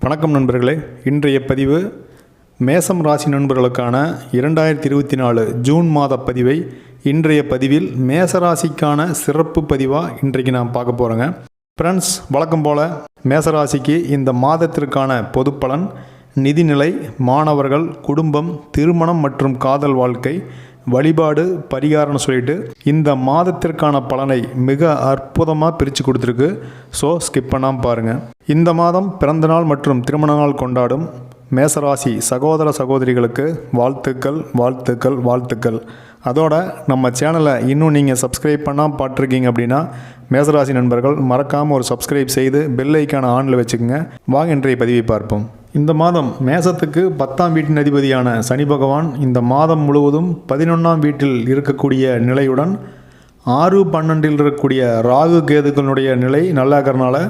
வணக்கம் நண்பர்களே. இன்றைய பதிவு மேசம் ராசி நண்பர்களுக்கான இரண்டாயிரத்தி இருபத்தி நாலு ஜூன் மாத பதிவை இன்றைய பதிவில் மேச ராசிக்கான சிறப்பு பதிவாக இன்றைக்கு நான் பார்க்க போகிறேங்க ஃப்ரெண்ட்ஸ் வழக்கம் போல் மேசராசிக்கு இந்த மாதத்திற்கான பொது பலன் நிதிநிலை மாணவர்கள் குடும்பம் திருமணம் மற்றும் காதல் வாழ்க்கை வழிபாடு பரிகாரம்னு சொல்லிட்டு இந்த மாதத்திற்கான பலனை மிக அற்புதமாக பிரித்து கொடுத்துருக்கு. ஸோ ஸ்கிப் பண்ணாமல் பாருங்கள் இந்த மாதம் பிறந்தநாள் மற்றும் திருமண நாள் கொண்டாடும் மேசராசி சகோதர சகோதரிகளுக்கு வாழ்த்துக்கள் வாழ்த்துக்கள் வாழ்த்துக்கள். அதோட நம்ம சேனலை இன்னும் நீங்கள் சப்ஸ்கிரைப் பண்ணால் பார்த்துருக்கீங்க அப்படின்னா மேசராசி நண்பர்கள் மறக்காமல் ஒரு சப்ஸ்கிரைப் செய்து பெல் ஐக்கான ஆனில் வச்சுக்கோங்க. வாங்க இன்றைய பதிவை பார்ப்போம். இந்த மாதம் மேசத்துக்கு பத்தாம் வீட்டின் அதிபதியான சனி பகவான் இந்த மாதம் முழுவதும் பதினொன்றாம் வீட்டில் இருக்கக்கூடிய நிலையுடன் ஆறு பன்னெண்டில் இருக்கக்கூடிய ராகு கேதுக்களுடைய நிலை நல்லா இருக்கிறனால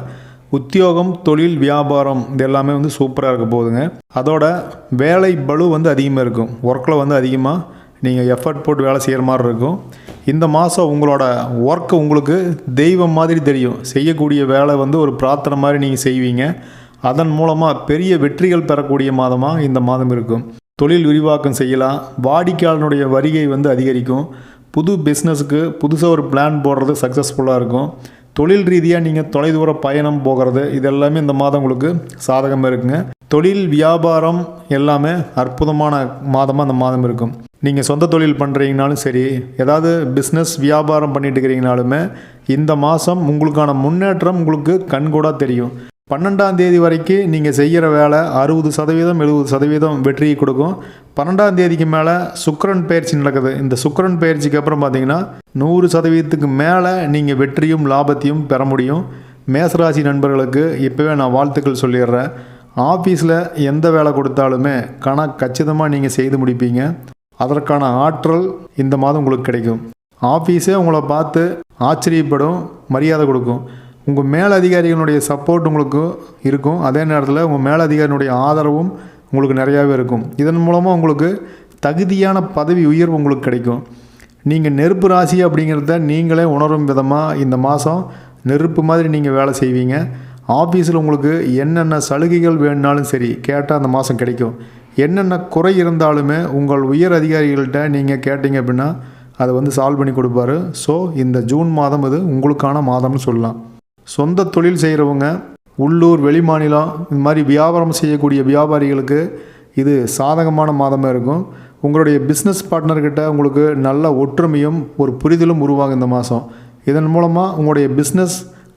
உத்தியோகம் தொழில் வியாபாரம் இது எல்லாமே வந்து சூப்பராக இருக்க போகுதுங்க. அதோட வேலை பளு வந்து அதிகமாக இருக்கும். ஒர்க்கில் வந்து அதிகமாக நீங்கள் எஃபர்ட் போட்டு வேலை செய்கிற மாதிரி இருக்கும். இந்த மாதம் உங்களோட ஒர்க்கு உங்களுக்கு தெய்வம் மாதிரி தெரியும். செய்யக்கூடிய வேலை வந்து ஒரு பிரார்த்தனை மாதிரி நீங்கள் செய்வீங்க. அதன் மூலமாக பெரிய வெற்றிகள் பெறக்கூடிய மாதமாக இந்த மாதம் இருக்கும். தொழில் விரிவாக்கம் செய்யலாம். வாடிக்கையாளனுடைய வருகை வந்து அதிகரிக்கும். புது பிஸ்னஸுக்கு புதுசாக ஒரு பிளான் போடுறது சக்ஸஸ்ஃபுல்லாக இருக்கும். தொழில் ரீதியாக நீங்கள் தொலைதூர பயணம் போகிறது இது எல்லாமே இந்த மாதம் உங்களுக்கு சாதகமாக இருக்குங்க. தொழில் வியாபாரம் எல்லாமே அற்புதமான மாதமாக அந்த மாதம் இருக்கும். நீங்கள் சொந்த தொழில் பண்ணுறீங்கனாலும் சரி ஏதாவது பிஸ்னஸ் வியாபாரம் பண்ணிட்டு இருக்கிறீங்கனாலுமே இந்த மாதம் உங்களுக்கான முன்னேற்றம் உங்களுக்கு கண்கூடாக தெரியும். பன்னெண்டாம் தேதி வரைக்கும் நீங்கள் செய்கிற வேலை அறுபது சதவீதம் எழுபது சதவீதம் வெற்றியை கொடுக்கும். பன்னெண்டாம் தேதிக்கு மேலே சுக்கரன் பயிற்சி நடக்குது. இந்த சுக்கரன் பயிற்சிக்கு அப்புறம் பார்த்தீங்கன்னா நூறு சதவீதத்துக்கு மேலே நீங்கள் வெற்றியும் லாபத்தையும் பெற முடியும். மேசராசி நண்பர்களுக்கு இப்போவே நான் வாழ்த்துக்கள் சொல்லிடுறேன். ஆஃபீஸில் எந்த வேலை கொடுத்தாலுமே கணக்கு கச்சிதமாக நீங்கள் செய்து முடிப்பீங்க. அதற்கான ஆற்றல் இந்த மாதம் உங்களுக்கு கிடைக்கும். ஆஃபீஸே உங்களை பார்த்து ஆச்சரியப்படும் மரியாதை கொடுக்கும். உங்கள் மேலதிகாரிகளுடைய சப்போர்ட் உங்களுக்கு இருக்கும். அதே நேரத்தில் உங்கள் மேலதிகாரியினுடைய ஆதரவும் உங்களுக்கு நிறையாவே இருக்கும். இதன் மூலமாக உங்களுக்கு தகுதியான பதவி உயர்வு உங்களுக்கு கிடைக்கும். நீங்கள் நெருப்பு ராசி அப்படிங்கிறத நீங்களே உணரும் விதமாக இந்த மாதம் நெருப்பு மாதிரி நீங்கள் வேலை செய்வீங்க. ஆஃபீஸில் உங்களுக்கு என்னென்ன சலுகைகள் வேணுனாலும் சரி கேட்டால் அந்த மாதம் கிடைக்கும். என்னென்ன குறை இருந்தாலுமே உங்கள் உயர் அதிகாரிகள்கிட்ட நீங்கள் கேட்டிங்க அப்படின்னா அதை வந்து சால்வ் பண்ணி கொடுப்பாரு. ஸோ இந்த ஜூன் மாதம் இது உங்களுக்கான மாதம்னு சொல்லலாம். சொந்த தொழில் செய்கிறவங்க உள்ளூர் வெளிமாநிலம் இந்த மாதிரி வியாபாரம் செய்யக்கூடிய வியாபாரிகளுக்கு இது சாதகமான மாதமாக இருக்கும். உங்களுடைய பிஸ்னஸ் பார்ட்னர்கிட்ட உங்களுக்கு நல்ல ஒற்றுமையும் ஒரு புரிதலும் உருவாகும் இந்த மாதம். இதன் மூலமாக உங்களுடைய பிஸ்னஸ்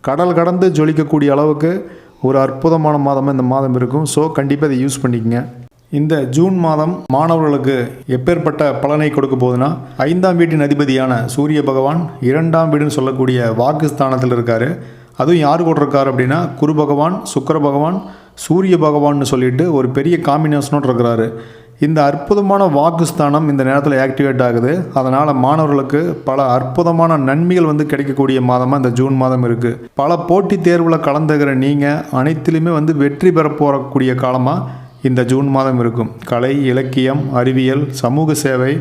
கடல் கடந்து ஜொலிக்கக்கூடிய அளவுக்கு ஒரு அற்புதமான மாதமாக இந்த மாதம் இருக்கும். ஸோ கண்டிப்பாக இதை யூஸ் பண்ணிக்கங்க. இந்த ஜூன் மாதம் மாணவர்களுக்கு எப்பேற்பட்ட பலனை கொடுக்க போகுதுன்னா ஐந்தாம் வீட்டின் அதிபதியான சூரிய பகவான் இரண்டாம் வீடுன்னு சொல்லக்கூடிய வாக்குஸ்தானத்தில் இருக்கார். அதுவும் யார் கூட இருக்கார் அப்படின்னா குரு பகவான் சுக்கர பகவான் சூரிய பகவான்னு சொல்லிட்டு ஒரு பெரிய காம்பினேஷனோடு இருக்கிறாரு. இந்த அற்புதமான வாக்குஸ்தானம் இந்த நேரத்தில் ஆக்டிவேட் ஆகுது. அதனால் மாணவர்களுக்கு பல அற்புதமான நன்மைகள் வந்து கிடைக்கக்கூடிய மாதமாக இந்த ஜூன் மாதம் இருக்குது பல போட்டித் தேர்வில் கலந்துக்கிற நீங்கள் அனைத்திலுமே வந்து வெற்றி பெற போகக்கூடிய காலமாக இந்த ஜூன் மாதம் இருக்கும். கலை இலக்கியம் அறிவியல் சமூக சேவை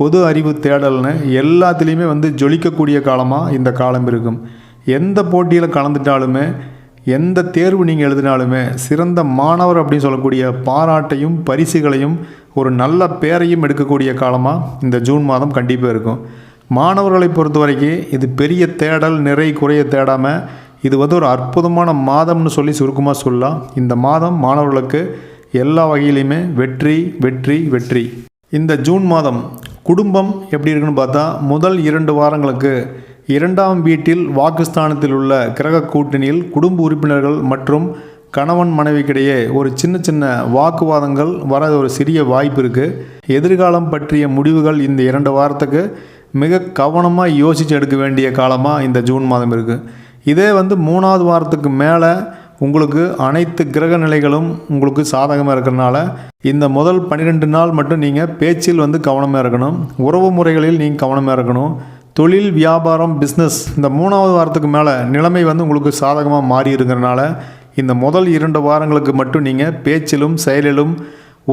பொது அறிவு தேடல்னு எல்லாத்துலேயுமே வந்து ஜொலிக்கக்கூடிய காலமாக இந்த காலம் இருக்கும். எந்த போட்டியில் கலந்துட்டாலுமே எந்த தேர்வு நீங்கள் எழுதினாலுமே சிறந்த மாணவர் அப்படின்னு சொல்லக்கூடிய பாராட்டையும் பரிசுகளையும் ஒரு நல்ல பேரையும் எடுக்கக்கூடிய காலமாக இந்த ஜூன் மாதம் கண்டிப்பாக இருக்கும். மாணவர்களை பொறுத்த வரைக்கும் இது பெரிய தேடல் நிறை குறைய தேடாமல் இது வந்து ஒரு அற்புதமான மாதம்னு சொல்லி சுருக்கமாக சொல்லலாம். இந்த மாதம் மாணவர்களுக்கு எல்லா வகையிலையுமே வெற்றி வெற்றி வெற்றி. இந்த ஜூன் மாதம் குடும்பம் எப்படி இருக்குன்னு பார்த்தா முதல் இரண்டு வாரங்களுக்கு இரண்டாம் வீட்டில் வாக்குஸ்தானத்தில் உள்ள கிரக கூட்டணியில் குடும்ப உறுப்பினர்கள் மற்றும் கணவன் மனைவிக்கிடையே ஒரு சின்ன சின்ன வாக்குவாதங்கள் வர ஒரு சிறிய வாய்ப்பு இருக்குது எதிர்காலம் பற்றிய முடிவுகள் இந்த இரண்டு வாரத்துக்கு மிக கவனமாக யோசித்து எடுக்க வேண்டிய காலமாக இந்த ஜூன் மாதம் இருக்குது இதே வந்து மூணாவது வாரத்துக்கு மேலே உங்களுக்கு அனைத்து கிரக நிலைகளும் உங்களுக்கு சாதகமாக இருக்கிறனால இந்த முதல் பன்னிரெண்டு நாள் மட்டும் நீங்கள் பேச்சில் வந்து கவனமாக இருக்கணும். உறவு முறைகளில் நீங்கள் கவனமாக இருக்கணும். தொழில் வியாபாரம் பிஸ்னஸ் இந்த மூணாவது வாரத்துக்கு மேலே நிலைமை வந்து உங்களுக்கு சாதகமாக மாறி இருக்கிறனால இந்த முதல் இரண்டு வாரங்களுக்கு மட்டும் நீங்கள் பேச்சிலும் செயலிலும்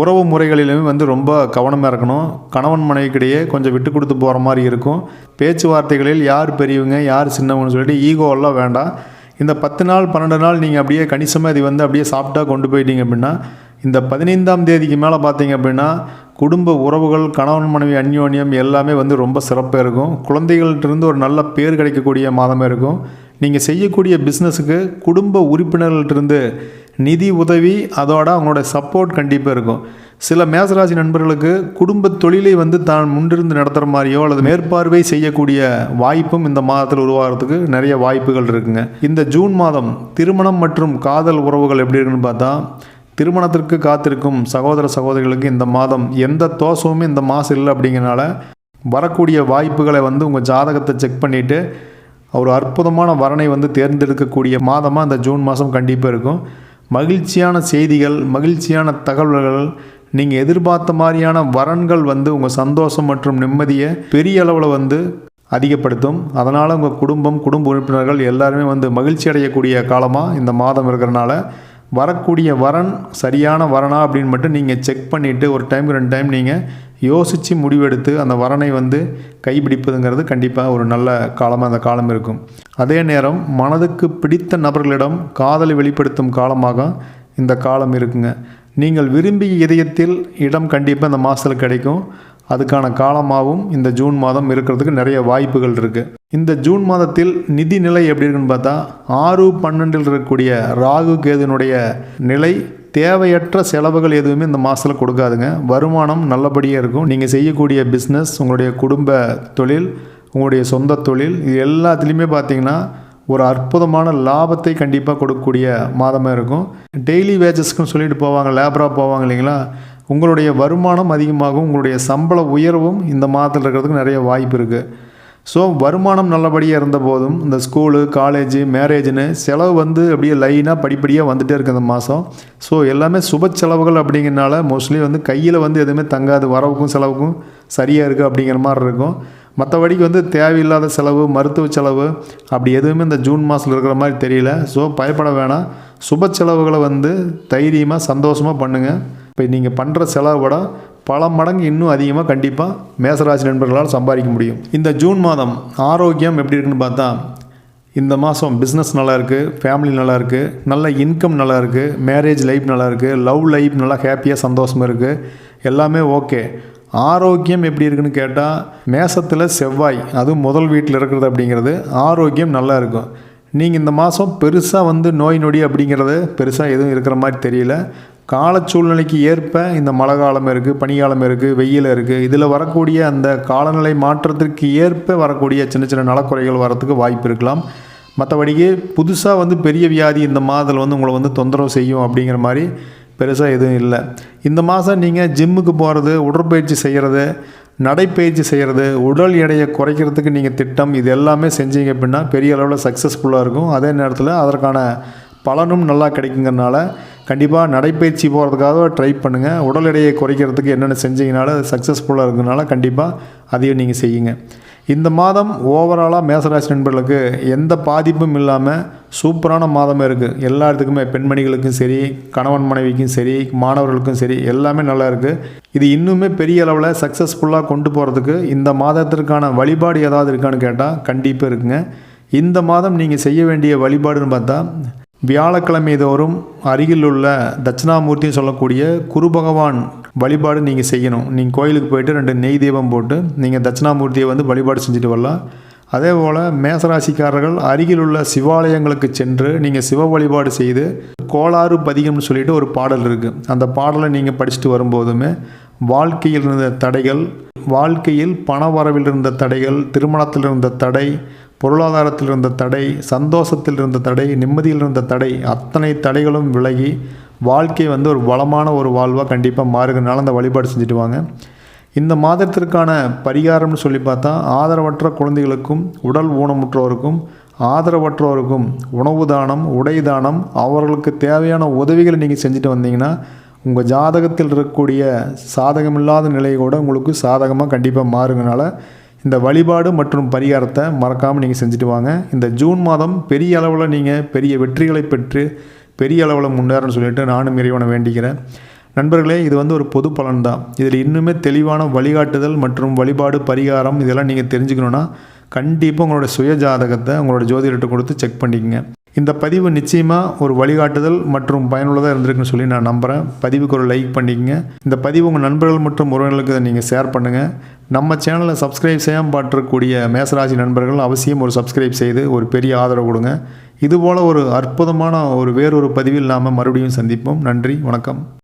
உறவு முறைகளிலுமே வந்து ரொம்ப கவனமாக இருக்கணும். கணவன் மனைவிக்கிடையே கொஞ்சம் விட்டு கொடுத்து போகிற மாதிரி இருக்கும். பேச்சுவார்த்தைகளில் யார் பெரியவங்க யார் சின்னவங்கன்னு சொல்லிட்டு ஈகோவெல்லாம் வேண்டாம். இந்த பத்து நாள் பன்னெண்டு நாள் நீங்கள் அப்படியே கணிசமாக இது வந்து அப்படியே சாப்பிட்டா கொண்டு போயிட்டீங்க அப்படின்னா இந்த பதினைந்தாம் தேதிக்கு மேலே பார்த்தீங்க அப்படின்னா குடும்ப உறவுகள் கணவன் மனைவி அந்யோன்யம் எல்லாமே வந்து ரொம்ப சிறப்பாக இருக்கும். குழந்தைகள்கிட்டருந்து ஒரு நல்ல பேர் கிடைக்கக்கூடிய மாதமாக இருக்கும். நீங்கள் செய்யக்கூடிய பிஸ்னஸுக்கு குடும்ப உறுப்பினர்கள்ட்டிருந்து நிதி உதவி அதோட அவங்களோட சப்போர்ட் கண்டிப்பாக இருக்கும். சில மேசராசி நண்பர்களுக்கு குடும்ப தொழிலை வந்து தான் முன்னிருந்து நடத்துகிற மாதிரியோ அல்லது மேற்பார்வை செய்யக்கூடிய வாய்ப்பும் இந்த மாதத்தில் உருவாகிறதுக்கு நிறைய வாய்ப்புகள் இருக்குங்க. இந்த ஜூன் மாதம் திருமணம் மற்றும் காதல் உறவுகள் எப்படி இருக்குன்னு பார்த்தா திருமணத்திற்கு காத்திருக்கும் சகோதர சகோதரிகளுக்கு இந்த மாதம் எந்த தோஷமுமே இந்த மாதம் இல்லை அப்படிங்கிறனால வரக்கூடிய வாய்ப்புகளை வந்து உங்கள் ஜாதகத்தை செக் பண்ணிவிட்டு ஒரு அற்புதமான வரனை வந்து தேர்ந்தெடுக்கக்கூடிய மாதமாக இந்த ஜூன் மாதம் கண்டிப்பாக இருக்கும். மகிழ்ச்சியான செய்திகள் மகிழ்ச்சியான தகவல்கள் நீங்கள் எதிர்பார்த்த மாதிரியான வரன்கள் வந்து உங்கள் சந்தோஷம் மற்றும் நிம்மதியை பெரிய அளவில் வந்து அதிகப்படுத்தும். அதனால் உங்கள் குடும்பம் குடும்ப உறுப்பினர்கள் எல்லாருமே வந்து மகிழ்ச்சி அடையக்கூடிய காலமாக இந்த மாதம் இருக்கிறனால வரக்கூடிய வரன் சரியான வரனா அப்படின்னு மட்டும் நீங்கள் செக் பண்ணிவிட்டு ஒரு டைம் ரெண்டு டைம் நீங்கள் யோசித்து முடிவெடுத்து அந்த வரனை வந்து கைப்பிடிப்பதுங்கிறது கண்டிப்பாக ஒரு நல்ல காலமாக அந்த காலம் இருக்கும். அதே நேரம் மனதுக்கு பிடித்த நபர்களிடம் காதலை வெளிப்படுத்தும் காலமாக இந்த காலம் இருக்குங்க. நீங்கள் விரும்பிய இதயத்தில் இடம் கண்டிப்பாக இந்த மாதத்தில் கிடைக்கும். அதுக்கான காலமாகவும் இந்த ஜூன் மாதம் இருக்கிறதுக்கு நிறைய வாய்ப்புகள் இருக்குது இந்த ஜூன் மாதத்தில் நிதி நிலை எப்படி இருக்குன்னு பார்த்தா ஆறு பன்னெண்டில் இருக்கக்கூடிய ராகு கேதுனுடைய நிலை தேவையற்ற செலவுகள் எதுவுமே இந்த மாதத்தில் கொடுக்காதுங்க. வருமானம் நல்லபடியாக இருக்கும். நீங்கள் செய்யக்கூடிய பிஸ்னஸ் உங்களுடைய குடும்ப தொழில் உங்களுடைய சொந்த தொழில் இது எல்லாத்துலேயுமே பார்த்தீங்கன்னா ஒரு அற்புதமான லாபத்தை கண்டிப்பாக கொடுக்கக்கூடிய மாதமாக இருக்கும். டெய்லி வேஜஸ்க்குன்னு சொல்லிட்டு போவாங்க லேபராக போவாங்க இல்லைங்களா? உங்களுடைய வருமானம் அதிகமாகும் உங்களுடைய சம்பள உயர்வும் இந்த மாதத்தில் இருக்கிறதுக்கு நிறைய வாய்ப்பு இருக்குது ஸோ வருமானம் நல்லபடியாக இருந்த போதும் இந்த ஸ்கூலு காலேஜு மேரேஜ்னு செலவு வந்து அப்படியே லைனாக படிப்படியாக வந்துகிட்டே இருக்குது இந்த மாதம். ஸோ எல்லாமே சுப செலவுகள் அப்படிங்கிறனால மோஸ்ட்லி வந்து கையில் வந்து எதுவுமே தங்காது. வரவுக்கும் செலவுக்கும் சரியாக இருக்குது அப்படிங்கிற மாதிரி இருக்கும். மற்றபடிக்கு வந்து தேவையில்லாத செலவு மருத்துவ செலவு அப்படி எதுவுமே இந்த ஜூன் மாதத்தில் இருக்கிற மாதிரி தெரியல. ஸோ பயப்பட வேணாம். சுப செலவுகளை வந்து தைரியமாக சந்தோஷமாக பண்ணுங்கள் இப்போ நீங்கள் பண்ணுற செலவை விட பல மடங்கு இன்னும் அதிகமாக கண்டிப்பாக மேசராசி நண்பர்களால் சம்பாதிக்க முடியும். இந்த ஜூன் மாதம் ஆரோக்கியம் எப்படி இருக்குன்னு பார்த்தா இந்த மாதம் பிஸ்னஸ் நல்லா இருக்குது ஃபேமிலி நல்லா இருக்குது நல்ல இன்கம் நல்லா இருக்குது மேரேஜ் லைஃப் நல்லா இருக்குது லவ் லைஃப் நல்லா ஹாப்பியாக சந்தோஷமாக இருக்குது எல்லாமே ஓகே ஆரோக்கியம் எப்படி இருக்குன்னு கேட்டால் மேசத்தில் செவ்வாய் அதுவும் முதல் வீட்டில் இருக்கிறது அப்படிங்கிறது ஆரோக்கியம் நல்லா இருக்கும். நீங்கள் இந்த மாதம் பெருசாக வந்து நோய் நொடி அப்படிங்கிறது பெருசாக எதுவும் இருக்கிற மாதிரி தெரியல. கால சூழ்நிலைக்கு ஏற்ப இந்த மழை காலம் இருக்குது பனிக்காலம் இருக்குது வெயில் இருக்குது இதில் வரக்கூடிய அந்த காலநிலை மாற்றத்திற்கு ஏற்ப வரக்கூடிய சின்ன சின்ன நலக்குறைகள் வரத்துக்கு வாய்ப்பு இருக்கலாம். மற்றபடிக்கு புதுசாக வந்து பெரிய வியாதி இந்த மாதத்தில் வந்து உங்களை வந்து தொந்தரவு செய்யும் அப்படிங்கிற மாதிரி பெருசாக எதுவும் இல்லை. இந்த மாதம் நீங்கள் ஜிம்முக்கு போகிறது உடற்பயிற்சி செய்கிறது நடைப்பயிற்சி செய்கிறது உடல் எடையை குறைக்கிறதுக்கு நீங்கள் திட்டம் இது எல்லாமே செஞ்சீங்க அப்படின்னா பெரிய அளவில் சக்ஸஸ்ஃபுல்லாக இருக்கும். அதே நேரத்தில் அதற்கான பலனும் நல்லா கிடைக்குங்கிறனால கண்டிப்பாக நடைப்பயிற்சி போகிறதுக்காக ட்ரை பண்ணுங்கள் உடல் எடையை குறைக்கிறதுக்கு என்னென்ன செஞ்சீங்கனால அது சக்ஸஸ்ஃபுல்லாக இருக்கிறதுனால கண்டிப்பாக அதையும் நீங்கள் செய்யுங்க. இந்த மாதம் ஓவராலாக மேசராசி நண்பர்களுக்கு எந்த பாதிப்பும் இல்லாமல் சூப்பரான மாதமே இருக்குது எல்லா இடத்துக்குமே பெண்மணிகளுக்கும் சரி கணவன் மனைவிக்கும் சரி மாணவர்களுக்கும் சரி எல்லாமே நல்லா இருக்குது இது இன்னுமே பெரிய அளவில் சக்ஸஸ்ஃபுல்லாக கொண்டு போகிறதுக்கு இந்த மாதத்திற்கான வழிபாடு ஏதாவது இருக்கான்னு கேட்டால் கண்டிப்பாக இருக்குங்க. இந்த மாதம் நீங்கள் செய்ய வேண்டிய வழிபாடுன்னு பார்த்தா வியாழக்கிழமை தோறும் அருகில் உள்ள தட்சிணாமூர்த்தின்னு சொல்லக்கூடிய குரு பகவான் வழிபாடு நீங்கள் செய்யணும். நீங்கள் கோயிலுக்கு போயிட்டு ரெண்டு நெய் தீபம் போட்டு நீங்கள் தட்சிணாமூர்த்தியை வந்து வழிபாடு செஞ்சுட்டு வரலாம். அதே போல் மேசராசிக்காரர்கள் அருகில் உள்ள சிவாலயங்களுக்கு சென்று நீங்கள் சிவ வழிபாடு செய்து கோளாறு பதிகம்னு சொல்லிட்டு ஒரு பாடல் இருக்குது அந்த பாடலை நீங்கள் படிச்சுட்டு வரும்போதுமே வாழ்க்கையில் இருந்த தடைகள் வாழ்க்கையில் பண வரவில் இருந்த தடைகள் திருமணத்தில் இருந்த தடை பொருளாதாரத்தில் இருந்த தடை சந்தோஷத்தில் இருந்த தடை நிம்மதியில் இருந்த தடை அத்தனை தடைகளும் விலகி வாழ்க்கை வந்து ஒரு வளமான ஒரு வாழ்வாக கண்டிப்பாக மாறுகிறதுனால அந்த வழிபாடு செஞ்சுட்டு வாங்க. இந்த மாதத்திற்கான பரிகாரம்னு சொல்லி பார்த்தா ஆதரவற்ற குழந்தைகளுக்கும் உடல் ஊனமுற்றோருக்கும் ஆதரவற்றோருக்கும் உணவு தானம் உடை தானம் அவர்களுக்கு தேவையான உதவிகளை நீங்கள் செஞ்சுட்டு வந்தீங்கன்னா உங்கள் ஜாதகத்தில் இருக்கக்கூடிய சாதகமில்லாத நிலை கூட உங்களுக்கு சாதகமாக கண்டிப்பாக மாறுங்கனால இந்த வழிபாடு மற்றும் பரிகாரத்தை மறக்காமல் நீங்கள் செஞ்சுட்டு வாங்க. இந்த ஜூன் மாதம் பெரிய அளவில் நீங்கள் பெரிய வெற்றிகளை பெற்று பெரிய அளவில் முன்னேறன்னு சொல்லிட்டு நானும் இறைவனை வேண்டிக்கிறேன். நண்பர்களே இது வந்து ஒரு பொது பலன் தான் இதில் இன்னுமே தெளிவான வழிகாட்டுதல் மற்றும் வழிபாடு பரிகாரம் இதெல்லாம் நீங்கள் தெரிஞ்சுக்கணுன்னா கண்டிப்பாக உங்களோட சுய ஜாதகத்தை உங்களோட ஜோதிடர்கிட்ட கொடுத்து செக் பண்ணிக்கங்க. இந்த பதிவு நிச்சயமாக ஒரு வழிகாட்டுதல் மற்றும் பயனுள்ளதாக இருந்திருக்குன்னு சொல்லி நான் நம்புகிறேன் பதிவுக்கு ஒரு லைக் பண்ணிக்கங்க. இந்த பதிவு உங்கள் நண்பர்கள் மற்றும் உறவினர்களுக்கு இதை நீங்கள் ஷேர் பண்ணுங்கள் நம்ம சேனலை சப்ஸ்கிரைப் செய்யாமல் பாட்டிருக்கக்கூடிய மேசராசி நண்பர்கள் அவசியம் ஒரு சப்ஸ்கிரைப் செய்து ஒரு பெரிய ஆதரவு கொடுங்க. இதுபோல் ஒரு அற்புதமான ஒரு வேறொரு பதிவில் நாம் மறுபடியும் சந்திப்போம். நன்றி வணக்கம்.